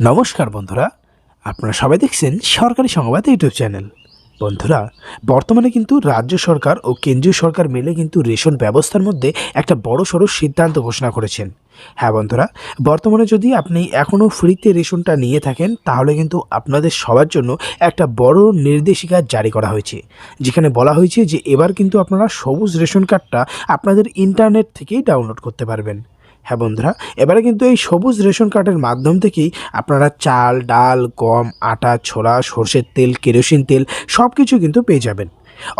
নমস্কার বন্ধুরা, আপনারা সবাই দেখছেন সরকারি সংবাদ ইউটিউব চ্যানেল। বন্ধুরা, বর্তমানে কিন্তু রাজ্য সরকার ও কেন্দ্রীয় সরকার মিলে কিন্তু রেশন ব্যবস্থার মধ্যে একটা বড় সড়ো সিদ্ধান্ত ঘোষণা করেছেন। হ্যাঁ বন্ধুরা, বর্তমানে যদি আপনি এখনও ফ্রিতে রেশনটা নিয়ে থাকেন, তাহলে কিন্তু আপনাদের সবার জন্য একটা বড় নির্দেশিকা জারি করা হয়েছে। যেখানে বলা হয়েছে যে, এবার কিন্তু আপনারা সবুজ রেশন কার্ডটা আপনাদের ইন্টারনেট থেকেই ডাউনলোড করতে পারবেন। হ্যাঁ বন্ধুরা, এবারে কিন্তু এই সবুজ রেশন কার্ডের মাধ্যম থেকেই আপনারা চাল, ডাল, গম, আটা, ছোলা, সর্ষের তেল, কেরোসিন তেল সব কিছু কিন্তু পেয়ে যাবেন।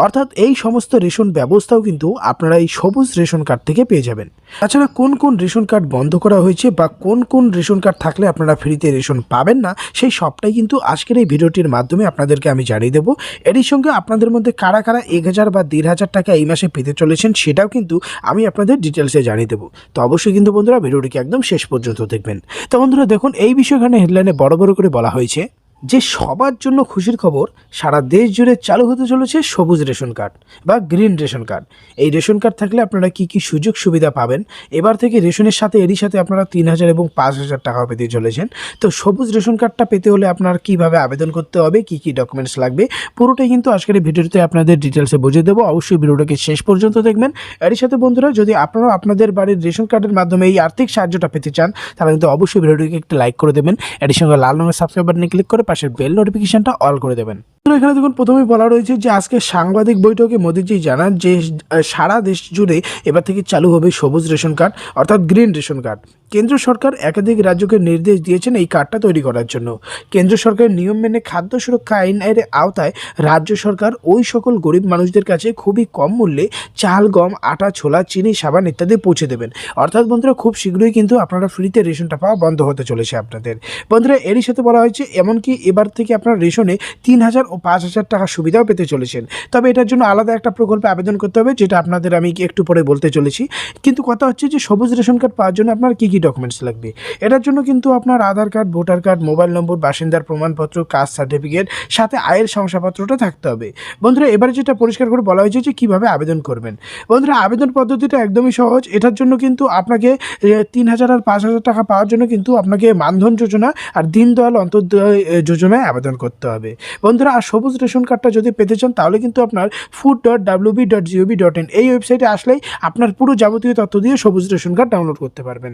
অর্থাৎ এই সমস্ত রেশন ব্যবস্থাও কিন্তু আপনারা এই সবুজ রেশন কার্ড থেকে পেয়ে যাবেন। তাছাড়া কোন কোন রেশন কার্ড বন্ধ করা হয়েছে বা কোন কোন রেশন কার্ড থাকলে আপনারা ফ্রিতে রেশন পাবেন না, সেই সবটাই কিন্তু আজকের এই ভিডিওটির মাধ্যমে আপনাদেরকে আমি জানিয়ে দেবো। এরই সঙ্গে আপনাদের মধ্যে কারা কারা এক হাজার বা দেড় হাজার টাকা এই মাসে পেতে চলেছেন সেটাও কিন্তু আমি আপনাদের ডিটেলসে জানিয়ে দেবো। তো অবশ্যই কিন্তু বন্ধুরা ভিডিওটিকে একদম শেষ পর্যন্ত দেখবেন। তো বন্ধুরা দেখুন, এই বিষয়খানে হেডলাইনে বড় বড় করে বলা হয়েছে যে সবার জন্য খুশির খবর সারা দেশ জুড়ে চালু হতে চলেছে সবুজ রেশন কার্ড বা গ্রিন রেশন কার্ড। এই রেশন কার্ড থাকলে আপনারা কি কি সুযোগ সুবিধা পাবেন? এবার থেকে রেশনের সাথে, এরই সাথে আপনারা তিন হাজার এবং পাঁচ হাজার টাকা পেতে চলেছেন। তো সবুজ রেশন কার্ডটা পেতে হলে আপনার কীভাবে আবেদন করতে হবে, কি কি ডকুমেন্টস লাগবে, পুরোটাই কিন্তু আজকের ভিডিওতে আপনাদের ডিটেলসে বুঝিয়ে দেবো। অবশ্যই ভিডিওটাকে শেষ পর্যন্ত দেখবেন। এরই সাথে বন্ধুরা, যদি আপনারা আপনাদের বাড়ির রেশন কার্ডের মাধ্যমে এই আর্থিক সাহায্যটা পেতে চান, তাহলে কিন্তু অবশ্যই ভিডিওটিকে একটু লাইক করে দেবেন। এর সঙ্গে লাল রঙের সাবস্ক্রাইব বাটনে ক্লিক করে পাশের বেল নোটিফিকেশনটা অল করে দেবেন। এখানে দেখুন, প্রথমেই বলা রয়েছে যে আজকে সাংবাদিক বৈঠকে মোদিজি জানান যে সারা দেশ জুড়ে এবার থেকে চালু হবে সবুজ রেশন কার্ড, অর্থাৎ গ্রিন রেশন কার্ড। কেন্দ্র সরকার একাধিক রাজ্যকে নির্দেশ দিয়েছেন এই কার্ডটা তৈরি করার জন্য। কেন্দ্র সরকারের নিয়ম মেনে খাদ্য সুরক্ষা আইনের আওতায় রাজ্য সরকার ওই সকল গরিব মানুষদের কাছে খুবই কম মূল্যে চাল, গম, আটা, ছোলা, চিনি, সাবান ইত্যাদি পৌঁছে দেবেন। অর্থাৎ বন্ধুরা, খুব শীঘ্রই কিন্তু আপনারা ফ্রিতে রেশনটা পাওয়া বন্ধ হতে চলেছে আপনাদের। বন্ধুরা, এরই সাথে বলা হয়েছে, এমনকি এবার থেকে আপনার রেশনে তিন হাজার ও পাঁচ হাজার টাকা সুবিধাও পেতে চলেছেন। তবে এটার জন্য আলাদা একটা প্রকল্পে আবেদন করতে হবে, যেটা আপনাদের আমি একটু পরে বলতে চলেছি। কিন্তু কথা হচ্ছে যে সবুজ রেশন কার্ড পাওয়ার জন্য আপনার কী কী ডকুমেন্টস লাগবে? এটার জন্য কিন্তু আপনার Aadhaar card, voter card, mobile number, বাসিন্দার প্রমাণপত্র, কাস্ট সার্টিফিকেট, সাথে আয়ের শংসাপত্রটা থাকতে হবে। বন্ধুরা, এবারে যেটা পরিষ্কার করে বলা হয়েছে যে কীভাবে আবেদন করবেন। বন্ধুরা, আবেদন পদ্ধতিটা একদমই সহজ। এটার জন্য কিন্তু আপনাকে তিন হাজার আর পাঁচ হাজার টাকা পাওয়ার জন্য কিন্তু আপনাকে মানধন যোজনা আর দীনদয়াল অন্তর্দয় যোজনায় আবেদন করতে হবে। বন্ধুরা সবুজ রেশন কার্ডটা যদি পেতে চান, তাহলে কিন্তু আপনার ফুড ডট ডট ডট এই ওয়েবসাইটে আসলেই আপনার পুরো যাবতীয় তথ্য দিয়ে সবুজ রেশন কার্ড ডাউনলোড করতে পারবেন।